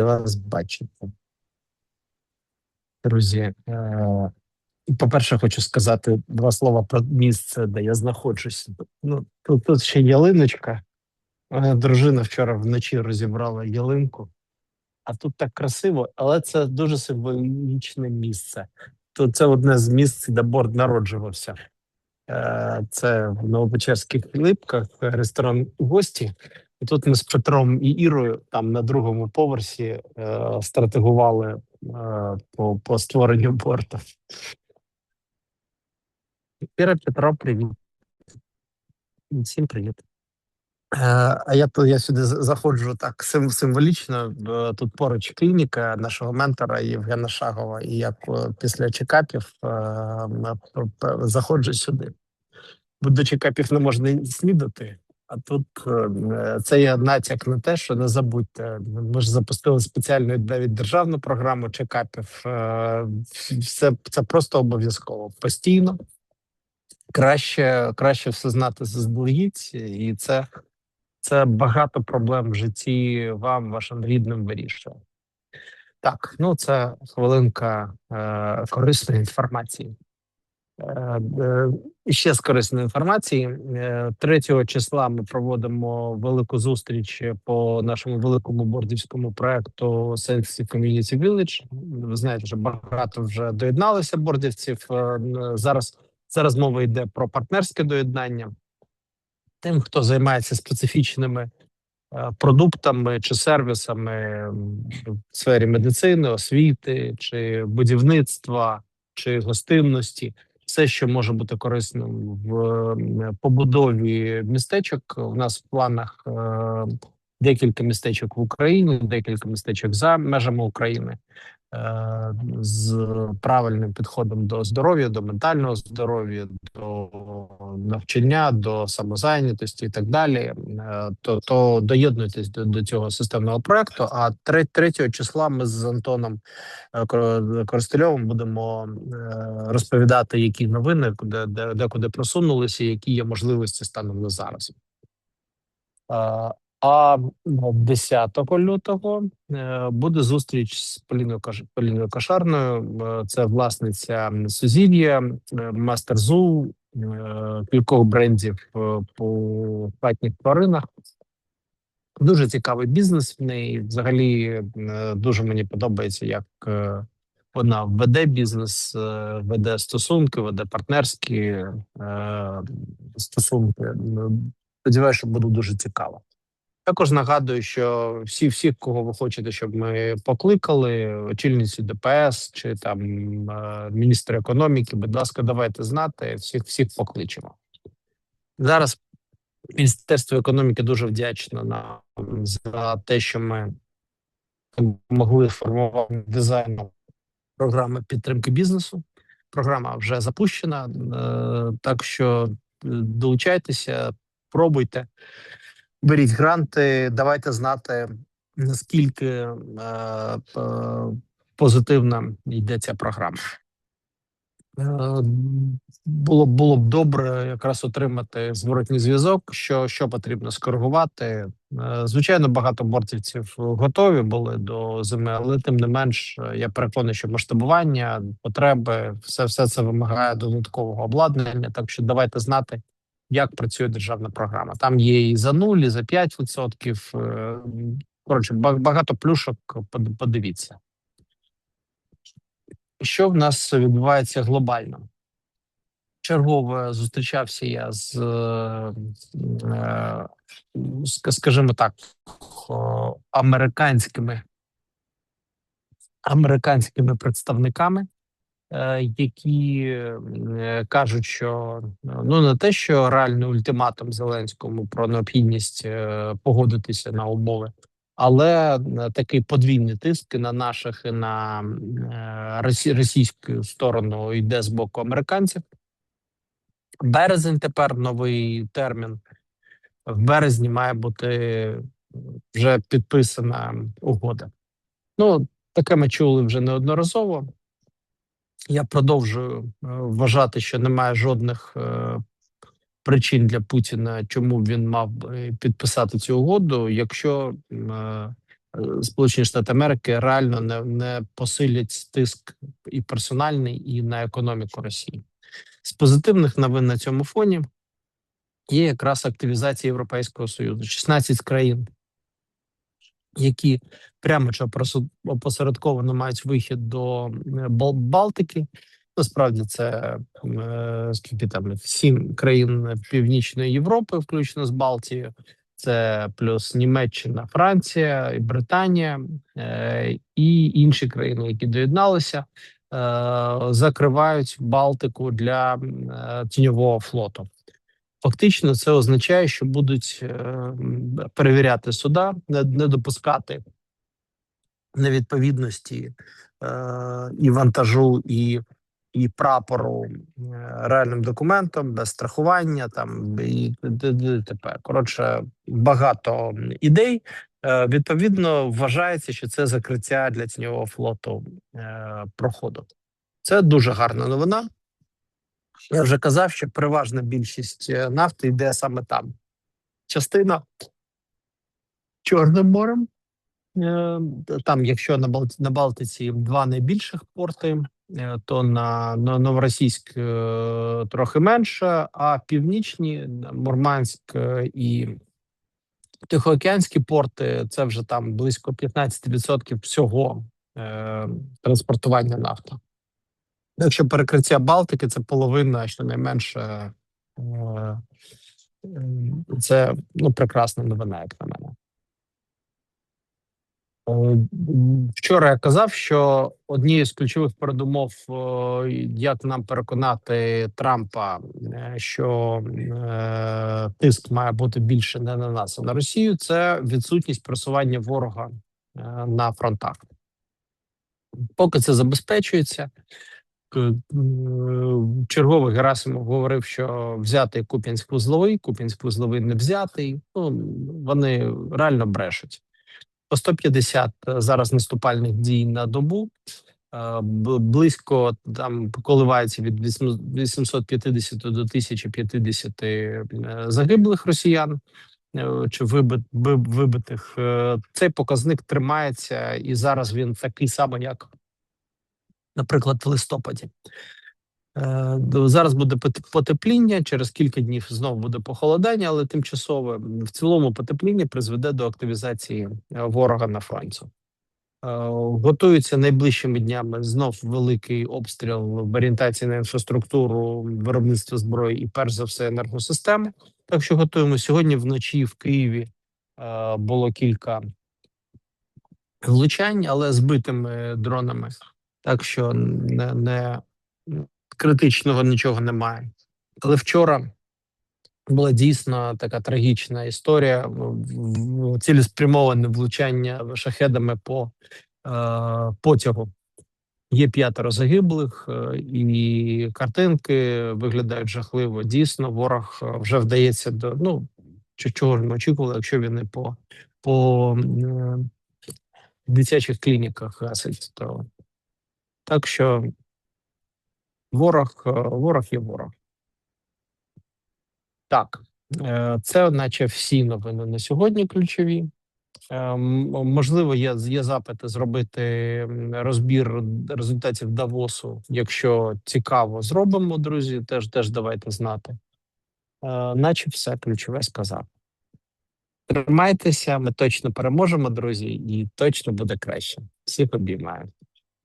вас бачити. Друзі, е, по-перше, хочу сказати два слова про місце, де я знаходжусь. Ну, тут, тут ще ялиночка. Моя дружина вчора вночі розібрала ялинку, а тут так красиво, але це дуже символічне місце. Тут це одне з місць, де борт народжувався. Е, Це в Новопечерських липках, ресторан гості. І тут ми з Петром і Ірою там на другому поверсі е, стратегували е, по, по створенню борту. Іра Петро, привіт. Всім привіт. Е, А я я сюди заходжу так сим, символічно. Тут поруч клініка нашого ментора Євгена Шагова. І я після чекапів е, заходжу сюди. Бо до чекапів не можна снідати. А тут е, це є натяк на те, що не забудьте. Ми ж запустили спеціальну навіть державну програму чекапів. Е, Все це просто обов'язково постійно. Краще, краще все знати заздалегідь, і це, це багато проблем в житті вам, вашим рідним вирішує. Так, ну це хвилинка е, корисної інформації. Е, е, ще з корисної інформації. Е, 3 числа ми проводимо велику зустріч по нашому великому бордівському проекту Sensitive Community Village. Ви знаєте, що багато вже доєдналося бордівців. Е, Зараз зараз мова йде про партнерське доєднання. Тим, хто займається специфічними е, продуктами чи сервісами в сфері медицини, освіти чи будівництва чи гостинності, все, що може бути корисним в побудові містечок. У нас в планах е, декілька містечок в Україні, декілька містечок за межами України. е, З правильним підходом до здоров'я, до ментального здоров'я, до навчання, до самозайнятості і так далі, е, то, то доєднуйтесь до, до цього системного проекту. А 3, 3 числа ми з Антоном е, Коростельовим будемо розповідати, які новини, куди де, де куди просунулися, які є можливості станом на зараз. А 10 лютого е, буде зустріч з Поліною Поліною Кошарною. Е, Це власниця Сузір'я, е, мастер ЗУ, кількох брендів по хатніх тваринах. Дуже цікавий бізнес в неї. Взагалі дуже мені подобається, як вона веде бізнес, веде стосунки, веде партнерські стосунки. Ну, Сподіваюся, що буде дуже цікаво. Також нагадую, що всі, всі, кого ви хочете, щоб ми покликали, очільницю ДПС чи там е, міністра економіки, будь ласка, давайте знати, всіх всіх покличемо. Зараз Міністерство економіки дуже вдячно нам за те, що ми могли формувати дизайном програми підтримки бізнесу. Програма вже запущена, е, так що е, долучайтеся, пробуйте, беріть гранти, давайте знати, наскільки е, п- позитивно йде ця програма. Е, Було, було б добре якраз отримати зворотній зв'язок, що, що потрібно скоригувати. Е, Звичайно, багато бортівців готові були до зими, але тим не менш, я переконаний, що масштабування, потреби, все, все це вимагає додаткового обладнання. Так що давайте знати, як працює державна програма. Там є і за 0, і за 5%. Е, Коротше, багато плюшок. Подивіться. Що в нас відбувається глобально? Чергове зустрічався я з, е, е, ска- скажімо так, американськими американськими представниками, які е, кажуть, що ну не те, що реальний ультиматум Зеленському про необхідність е, погодитися на умови, але е, такий подвійний тиск на наших і на е, російську сторону йде з боку американців. Березень тепер новий термін. В березні має бути вже підписана угода. Ну, таке ми чули вже неодноразово. Я продовжую е, вважати, що немає жодних е, причин для Путіна, чому він мав підписати цю угоду, якщо е, е, Сполучені Штати Америки реально не, не посилять тиск і персональний, і на економіку Росії. З позитивних новин на цьому фоні є якраз активізація Європейського Союзу. 16 країн, які прямо чи опосеред- опосередковано мають вихід до е, Балтики. Насправді це е, скільки там сім країн Північної Європи, включно з Балтією. Це плюс Німеччина, Франція, і Британія е, і інші країни, які доєдналися, закривають Балтику для тіньового флоту. Фактично, це означає, що будуть е, перевіряти суда, не, допускати невідповідності е, і вантажу, і, і прапору е, реальним документам без страхування, там і т.д. т.п. Коротше, багато ідей. Відповідно, вважається, що це закриття для тіньового флоту проходу. Це дуже гарна новина. Я вже казав, що переважна більшість е, нафти йде саме там. Частина Чорним морем. Е, Там, якщо на Балти, на Балтиці два найбільших порти, е, то на, на Новоросійськ трохи менше, а північні Мурманськ і Тихоокеанські порти це вже там близько 15% всього е, транспортування нафти. Якщо перекриття Балтики, це половина, щонайменше. Е, е, це ну, прекрасна новина, як на мене. Е, Вчора я казав, що однією з ключових передумов, як нам переконати Трампа, що тиск має бути більше не на нас, а на Росію, це відсутність просування ворога на фронтах. Поки це забезпечується, е, черговий Герасимов говорив, що взятий Куп'янськ вузловий, Куп'янськ вузловий не взятий. Ну вони реально брешуть. По 150 зараз наступальних дій на добу. Е, Близько там коливається від 850 до 1050 е, загиблих росіян е, чи вибит, вибитих. Е, Цей показник тримається, і зараз він такий самий, як, наприклад, в листопаді. Е, Зараз буде потепління, через кілька днів знову буде похолодання, але тимчасове в цілому потепління призведе до активізації е, ворога на фронті. Е, Готується найближчими днями знов великий обстріл в орієнтації на інфраструктуру, виробництво зброї і перш за все енергосистеми. Так що готуємо сьогодні вночі в Києві. Було кілька влучань, але збитими дронами. Так що не, не критичного нічого немає. Але вчора була дійсно така трагічна історія цілеспрямоване влучання шахедами по е, потягу. Є п'ятеро загиблих, е, і картинки виглядають жахливо. Дійсно, ворог е, вже вдається до ну чи чого ж ми очікували, якщо він і по, по е, дитячих клініках гасить, то так що ворог, е, ворог є ворог. Так, е, це наче всі новини на сьогодні ключові. Е, Можливо, є, є запити зробити розбір результатів Давосу. Якщо цікаво, зробимо, друзі. Теж теж давайте знати. Наче все ключове сказав. Тримайтеся, ми точно переможемо, друзі, і точно буде краще. Всіх обіймаю.